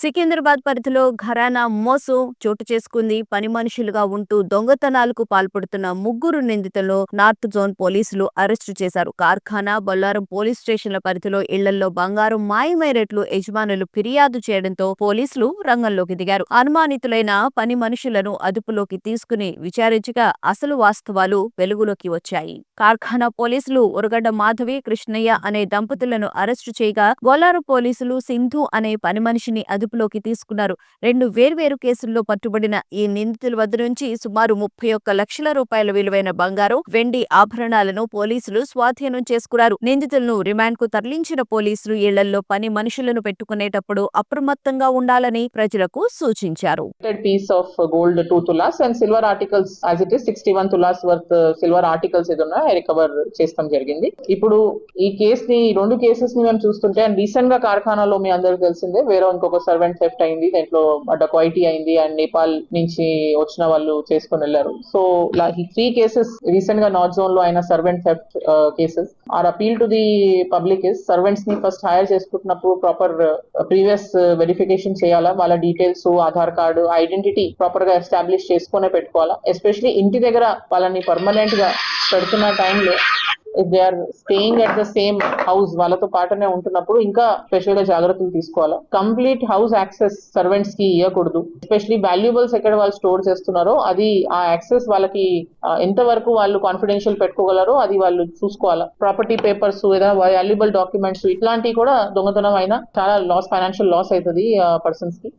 సికింద్రాబాద్ పరిధిలో ఘరానా మోసం చోటు చేసుకుంది. పని మనుషులుగా ఉంటూ దొంగతనాలకు పాల్పడుతున్న ముగ్గురు నిందితులను నార్త్ జోన్ పోలీసులు అరెస్టు చేశారు. కార్ఖానా బొల్లారం పోలీస్ స్టేషన్ల పరిధిలో ఇళ్ళలో బంగారం మాయమైనట్లు యజమానులు ఫిర్యాదు చేయడంతో పోలీసులు రంగంలోకి దిగారు. అనుమానితులైన పని మనుషులను అదుపులోకి తీసుకుని విచారించగా అసలు వాస్తవాలు వెలుగులోకి వచ్చాయి. కార్ఖానా పోలీసులు ఉరగడ్డ మాధవి కృష్ణయ్య అనే దంపతులను అరెస్టు చేయగా బొల్లారం పోలీసులు సింధు అనే పని మనిషిని అదుపులోకి తీసుకున్నారు. రెండు వేర్వేరు కేసుల్లో పట్టుబడిన ఈ నిందితుల వద్ద నుంచి సుమారు ముప్పై ఒక్క లక్షల రూపాయల విలువైన బంగారం వెండి ఆభరణాలను పోలీసులు స్వాధీనం చేసుకున్నారు. నిందితులను రిమాండ్కు తరలించిన పోలీసులు ఇళ్ళలో పని మనుషులను పెట్టుకునేటప్పుడు అప్రమత్తంగా ఉండాలని ప్రజలకు సూచించారు. Protected piece of gold 2 tulas and silver articles as it is 61 tulas worth uh, silver articles recover చేస్తాం జరిగింది. ఇప్పుడు ఈ కేసు ని రెండు కేసెస్ని మేము చూస్తుంటే అండ్ రీసెంట్గా కార్ఖానాలో మీ అందరికి తెలిసిందే వేరే ఇంకొకసారి సర్వెంట్ సెఫ్ట్ అయింది దాంట్లో డక్వైటీ అయింది అండ్ నేపాల్ నుంచి వచ్చిన వాళ్ళు చేసుకొని వెళ్ళారు. సో ఈ త్రీ కేసెస్ రీసెంట్గా నార్త్ జోన్లో అయిన servant theft cases are appeal to the public is సర్వెంట్స్ని first hire చేసుకుంటున్నప్పుడు ప్రాపర్ ప్రీవియస్ వెరిఫికేషన్ చేయాలా? వాళ్ళ డీటెయిల్స్ ఆధార్ కార్డు ఐడెంటిటీ ప్రాపర్గా ఎస్టాబ్లిష్ చేసుకునే పెట్టుకోవాలా? ఎస్పెషలీ ఇంటి దగ్గర వాళ్ళని పర్మనెంట్గా పెడుతున్న టైంలో they are staying at the same house వాళ్ళతో పాటనే ఉంటున్నప్పుడు ఇంకా స్పెషల్గా జాగ్రత్తలు తీసుకోవాలా? కంప్లీట్ హౌస్ యాక్సెస్ సర్వెంట్స్కి ఇవ్వకూడదు ఎస్పెషలీ వాల్యుబుల్స్ ఎక్కడ వాళ్ళు స్టోర్ చేస్తున్నారో అది ఆ యాక్సెస్ వాళ్ళకి ఎంత వరకు వాళ్ళు కాన్ఫిడెన్షియల్ పెట్టుకోగలరో అది వాళ్ళు చూసుకోవాలా. ప్రాపర్టీ పేపర్స్ ఏదైనా వాల్యుబుల్ డాక్యుమెంట్స్ ఇట్లాంటివి కూడా దొంగతనం అయినా చాలా లాస్ ఫైనాన్షియల్ లాస్ అవుతుంది పర్సన్స్కి.